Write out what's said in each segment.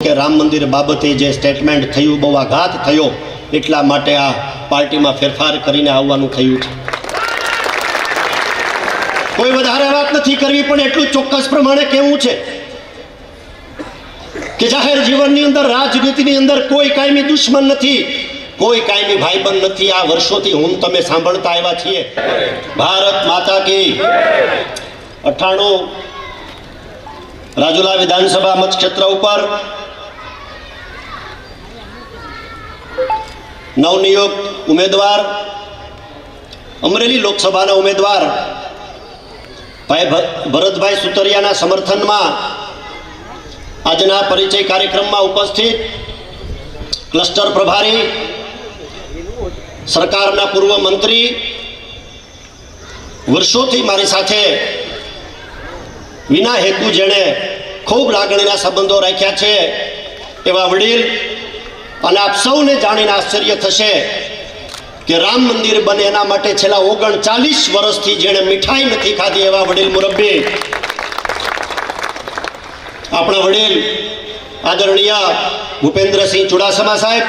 કે રામ મંદિર બાબતે જે સ્ટેટમેન્ટ થયું, બહુ આઘાત થયો, એટલા માટે આ પાર્ટીમાં ફેરફાર કરીને આવવાનું થયું છે. કોઈ વધારે વાત નથી કરવી, પણ એટલું ચોક્કસ પ્રમાણે કેવું છે કે જાહેર જીવનની અંદર, રાજનીતિની અંદર કોઈ કાયમી દુશ્મન નથી, કોઈ કાયમી ભાઈબંધ નથી. આ વર્ષોથી હું તમે સાંભળતા આવ્યા છીએ. ભારત માતા કી અઠાણું રાજુલા વિધાનસભા મતક્ષેત્ર ઉપર નવનિયુક્ત ઉમેદવાર, અમરેલી લોકસભાના ઉમેદવાર, ભાઈ ભરતભાઈ સુતરિયાના સમર્થનમાં આજના પરિચય કાર્યક્રમમાં ઉપસ્થિત ક્લસ્ટર પ્રભારી, સરકારના પૂર્વ મંત્રી, વર્ષોથી મારી સાથે વિના હેતુ જેણે ખૂબ લાગણીના સંબંધો રાખ્યા છે એવા વડીલ અને આપ સૌને જાણીને આશ્ચર્ય થશે કે રામ મંદિર બને એના માટે છેલ્લા ઓગણ ચાલીસ વર્ષથી જેણે મીઠાઈ નથી ખાધી એવા વડીલ મુરબ્બી. આપણા વડીલ આદરણીય ભૂપેન્દ્રસિંહ ચુડાસમા સાહેબ,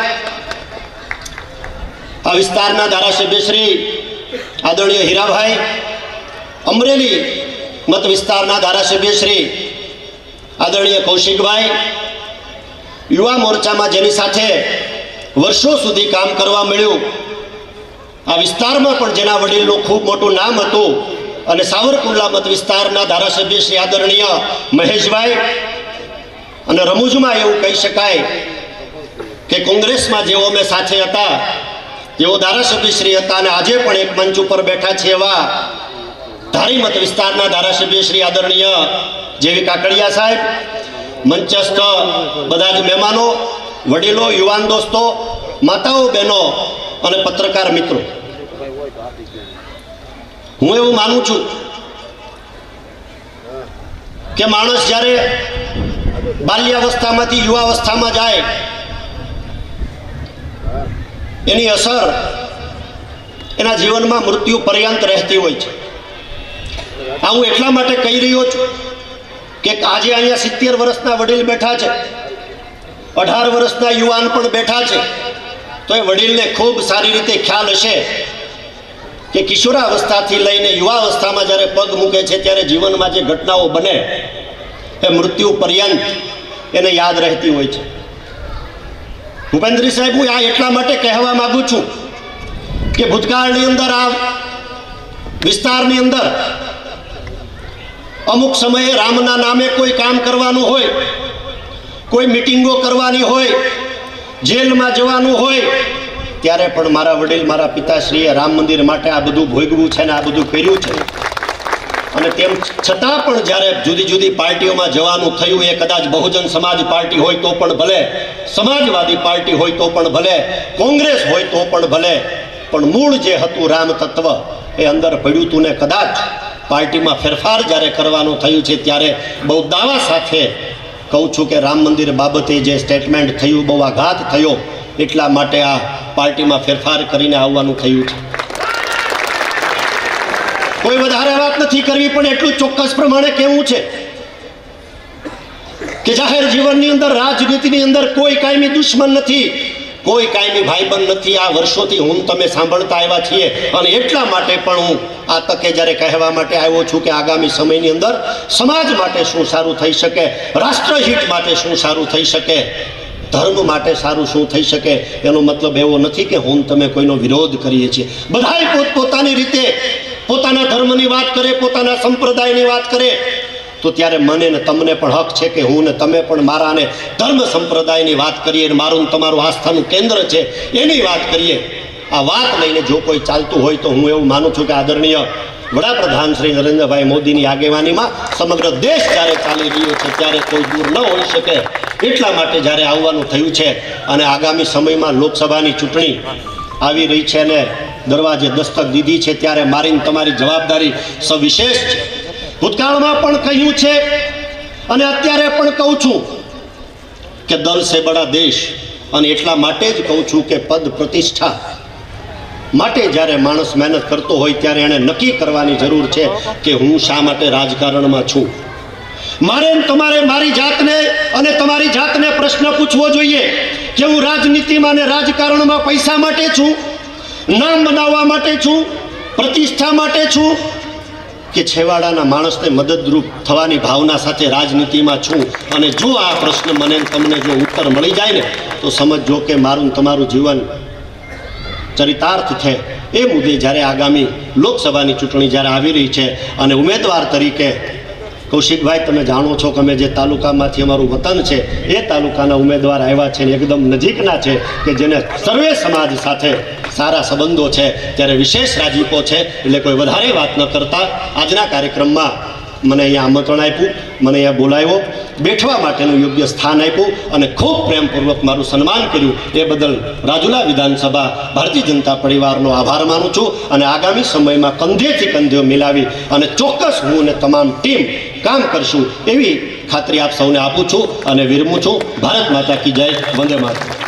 આ વિસ્તારના ધારાસભ્ય શ્રી આદરણીય હીરાભાઈ, અમરેલી મત વિસ્તારના ધારાસભ્ય શ્રી આદરણીય કૌશિકભાઈ યુવા મોરચામાં જેની સાથે વર્ષો સુધી કામ કરવા મળ્યું, આ વિસ્તારમાં પણ જેના વડીલનું ખૂબ મોટું નામ હતું અને સાવરકુંડલા મત વિસ્તારના ધારાસભ્ય શ્રી આદરણીય મહેશભાઈ અને રમૂજમાં એવું કહી શકાય કે કોંગ્રેસમાં જેઓ અમે સાથે હતા, જેઓ ધારાસભ્ય શ્રી હતા અને આજે પણ એક મંચ ઉપર બેઠા છે એવા ધારી મત વિસ્તારના ધારાસભ્ય શ્રી આદરણીય જેવી કાકડિયા સાહેબ મંચસ્થ બધા જ મહેમાનો, વડીલો, યુવાન દોસ્તો, માતાઓ, બહેનો અને પત્રકાર મિત્રો. હું એવું માનું છું કે માણસ જ્યારે બાલ્યાવસ્થામાંથી યુવાવસ્થામાં જાય, એની અસર એના જીવનમાં મૃત્યુ પર્યંત રહેતી હોય છે. આ હું એટલા માટે કહી રહ્યો છું કે આજે અહીંયા સિત્તેર વર્ષના વડીલ બેઠા છે. અઢાર વર્ષના યુવાન પણ બેઠા છે. તો એ વડીલને ખૂબ સારી રીતે ખ્યાલ હશે કે કિશોરાવસ્થાથી લઈને યુવાવસ્થામાં જ્યારે પગ મૂકે છે, ત્યારે જીવનમાં જે ઘટનાઓ બને, એ મૃત્યુ પર્યંત એને યાદ રહેતી હોય છે. ભૂપેન્દ્રી સાહેબ, હું આ એટલા માટે કહેવા માગું છું કે ભૂતકાળની અંદર આ વિસ્તારની અંદર અમુક સમયે રામના નામે કોઈ કામ કરવાનું હોય, કોઈ મિટિંગો કરવાની હોય, જેલમાં જવાનું હોય, ત્યારે પણ મારા વડીલ, મારા પિતાશ્રીએ રામ મંદિર માટે આ બધું ભોગવું છે ને આ બધું કર્યું છે. અને તેમ છતાં પણ જ્યારે જુદી જુદી પાર્ટીઓમાં જવાનું થયું, એ કદાચ બહુજન સમાજ પાર્ટી હોય તો પણ ભલે, સમાજવાદી પાર્ટી હોય તો પણ ભલે, કોંગ્રેસ હોય તો પણ ભલે, પણ મૂળ જે હતું રામ તત્વ એ અંદર પડ્યું હતું ને કદાચ પાર્ટીમાં ફેરફાર જ્યારે કરવાનું થયું છે ત્યારે બહુ દાવા સાથે કહું છું કે રામ મંદિર બાબતે જે સ્ટેટમેન્ટ થયું, બહુ આઘાત થયો, એટલા માટે આ પાર્ટીમાં ફેરફાર કરીને આવવાનું થયું છે. કોઈ વધારે વાત નથી કરવી, પણ એટલું ચોક્કસ પ્રમાણે કેવું છે કે જાહેર જીવનની અંદર, રાજનીતિની અંદર કોઈ કાયમી દુશ્મન નથી. કોઈ કાયમી ભાઈબંધ નથી. આ વર્ષોથી હું તમે સાંભળતા આવ્યા છીએ અને એટલા માટે પણ હું આ તકે જ્યારે કહેવા માટે આવ્યો છું કે આગામી સમયની અંદર સમાજ માટે શું સારું થઈ શકે, રાષ્ટ્રહિત માટે શું સારું થઈ શકે, ધર્મ માટે સારું શું થઈ શકે, એનો મતલબ એવો નથી કે હું તમે કોઈનો વિરોધ કરીએ છીએ. બધાય પોતપોતાની રીતે પોતાના ધર્મની વાત કરે, પોતાના સંપ્રદાયની વાત કરે. તો ત્યારે મને ને તમને પણ હક છે કે હું ને તમે પણ મારા ને ધર્મ સંપ્રદાયની વાત કરીએ અને મારું તમારું આસ્થાનું કેન્દ્ર છે, એની વાત કરીએ. આ વાત લઈને જો કોઈ ચાલતું હોય તો હું એવું માનું છું કે આદરણીય વડાપ્રધાન શ્રી નરેન્દ્રભાઈ મોદીની આગેવાનીમાં સમગ્ર દેશ જ્યારે ચાલી રહ્યો છે, ત્યારે કોઈ દૂર ન હોઈ શકે એટલા માટે જ્યારે આવવાનું થયું છે અને આગામી સમયમાં લોકસભાની ચૂંટણી આવી રહી છે અને દરવાજે દસ્તક દીધી છે, ત્યારે મારીને તમારી જવાબદારી સવિશેષ છે. ભૂતકાળમાં પણ કહ્યું છે, અને અત્યારે પણ કહું છું કે દલ સે બડા દેશ, અને એટલા માટે જ કહું છું કે પદ પ્રતિષ્ઠા. માટે જ્યારે માણસ મહેનત કરતો હોય ત્યારે એણે નક્કી કરવાની જરૂર છે કે હું શા માટે રાજકારણમાં છું. મારે તમારે મારી જાતને અને તમારી જાતને પ્રશ્ન પૂછવો જોઈએ કે હું રાજનીતિમાં ને રાજકારણમાં પૈસા માટે છું, નામ બનાવવા માટે છું, પ્રતિષ્ઠા માટે છું કે છેવાડાના માણસને મદદરૂપ થવાની ભાવના સાથે રાજનીતિમાં છું અને જો આ પ્રશ્ન મને તમને જો ઉત્તર મળી જાય ને, તો સમજજો કે મારું તમારું જીવન ચરિતાર્થ છે. એ મુદ્દે જ્યારે આગામી લોકસભાની ચૂંટણી જ્યારે આવી રહી છે અને ઉમેદવાર તરીકે, કૌશિકભાઈ, તમે જાણો છો કે અમે જે તાલુકામાંથી અમારું વતન છે, એ તાલુકાના ઉમેદવાર આવ્યા છે એકદમ નજીકના છે કે જેને સર્વે સમાજ સાથે સારા સંબંધો છે, ત્યારે વિશેષ રાજીપો છે, એટલે કોઈ વધારે વાત ન કરતા. આજના કાર્યક્રમમાં મને અહીંયા આમંત્રણ આપ્યું, મને અહીંયા બોલાવ્યો, બેઠવા માટેનું યોગ્ય સ્થાન આપ્યું અને ખૂબ પ્રેમપૂર્વક મારું સન્માન કર્યું. એ બદલ રાજુલા વિધાનસભા ભારતીય જનતા પરિવારનો આભાર માનું છું અને આગામી સમયમાં કંધેથી કંધો મિલાવી અને ચોક્કસ હું અને તમામ ટીમ કામ કરશું એવી ખાતરી આપ સૌને આપું છું અને વિરમું છું. ભારત માતા કી જય, વંદે માતરમ.